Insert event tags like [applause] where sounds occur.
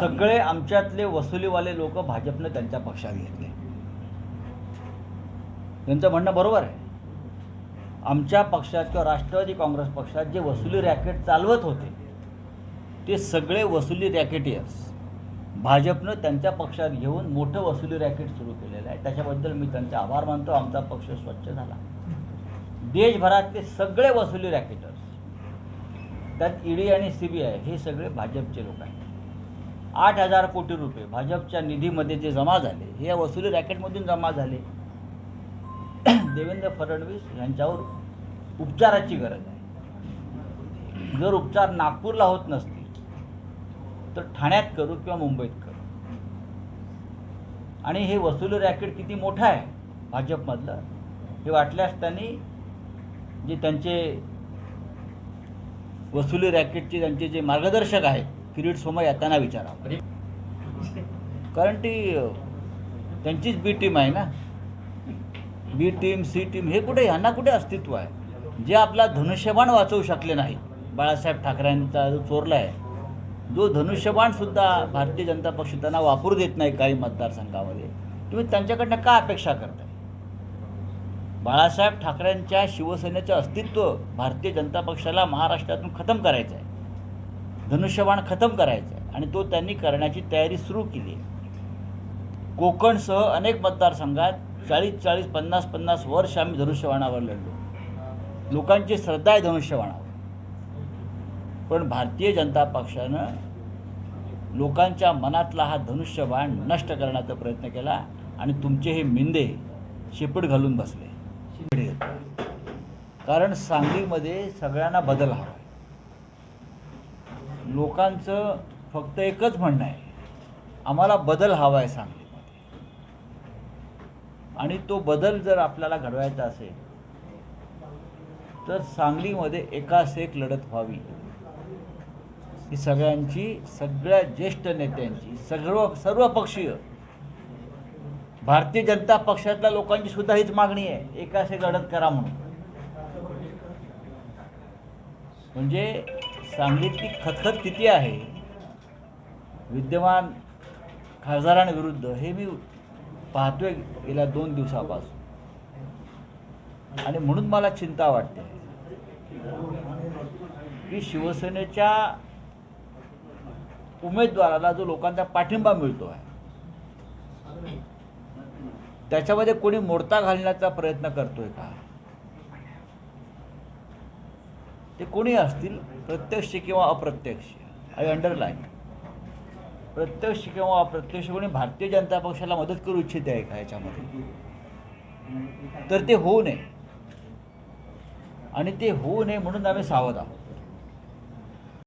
सगळे आमच्यातले वसुलीवाले लोक भाजपनं त्यांच्या पक्षात घेतले. त्यांचं म्हणणं बरोबर आहे. आमच्या पक्षात किंवा राष्ट्रवादी काँग्रेस पक्षात जे वसुली रॅकेट चालवत होते ते सगळे वसुली रॅकेटियर्स भाजपनं त्यांच्या पक्षात घेऊन मोठं वसुली रॅकेट सुरू केलेलं आहे. त्याच्याबद्दल मी त्यांचे आभार मानतो. आमचा पक्ष स्वच्छ झाला. देशभरातले सगळे वसुली रॅकेटर्स त्यात ईडी आणि सी बी आय हे सगळे भाजपचे लोक आहेत. आठ हजार कोटी रुपये भाजपच्या निधीमध्ये जे जमा झाले हे या वसुली रॅकेटमधून जमा झाले. [clears throat] देवेंद्र फडणवीस यांच्यावर उपचाराची गरज आहे. जर उपचार नागपूरला होत नसतील तर ठाण्यात करू किंवा मुंबईत करू. आणि हे वसुली रॅकेट किती मोठं आहे भाजपमधलं हे वाटल्यास त्यांनी जे त्यांचे वसुली रॅकेटचे त्यांचे जे मार्गदर्शक आहेत किरीट सोमय्या त्यांना विचारावं कारण ती त्यांचीच बी टीम आहे ना. बी टीम सी टीम हे कुठे ह्यांना कुठे अस्तित्व आहे? जे आपला धनुष्यबाण वाचवू शकले नाही. बाळासाहेब ठाकरेंचा जो चोरला आहे जो धनुष्यबाणसुद्धा भारतीय जनता पक्ष त्यांना वापरू देत नाही काही मतदारसंघामध्ये तुम्ही त्यांच्याकडनं का अपेक्षा करताय? बाळासाहेब ठाकरेंच्या शिवसेनेचं अस्तित्व भारतीय जनता पक्षाला महाराष्ट्रातून खतम करायचं आहे धनुष्यबाण खतम करायचं आहे आणि तो त्यांनी करण्याची तयारी सुरू केली. आहे कोकणसह अनेक मतदारसंघात चाळीस चाळीस पन्नास पन्नास वर्ष आम्ही धनुष्यबाणावर लढलो. लोकांची श्रद्धा आहे धनुष्यबाणावर. पण भारतीय जनता पक्षानं लोकांच्या मनातला हा धनुष्यबाण नष्ट करण्याचा प्रयत्न केला आणि तुमचे हे मिंदे शेपूट घालून बसले. कारण सांगलीमध्ये सगळ्यांना बदल हवा. लोकांचं फक्त एकच म्हणणं आहे. आम्हाला बदल हवा आहे सांगलीमध्ये. आणि तो बदल जर आपल्याला घडवायचा असेल तर सांगलीमध्ये एकास एक लढत व्हावी. ही सगळ्यांची सगळ्या ज्येष्ठ नेत्यांची सर्व सर्व पक्षीय भारतीय जनता पक्षातल्या लोकांची सुद्धा हीच मागणी आहे. एकास एक लढत करा म्हणून. म्हणजे सांगलीतली खतखत किती आहे? विद्यमान खासदारांविरुद्ध हे मी पाहतोय गेल्या दोन दिवसापासून. आणि म्हणून मला चिंता वाटते. की शिवसेनेच्या उमेदवाराला जो लोकांचा पाठिंबा मिळतो आहे त्याच्यामध्ये कोणी मोडता घालण्याचा प्रयत्न करतोय का? ते कोणी असतील प्रत्यक्ष किंवा अप्रत्यक्ष आय अंडरलाईन प्रत्यक्ष किंवा अप्रत्यक्ष कोणी भारतीय जनता पक्षाला मदत करू इच्छिते आहे का याच्यामध्ये? तर ते होऊ नये. आणि ते होऊ नये म्हणून आम्ही सावध आहोत.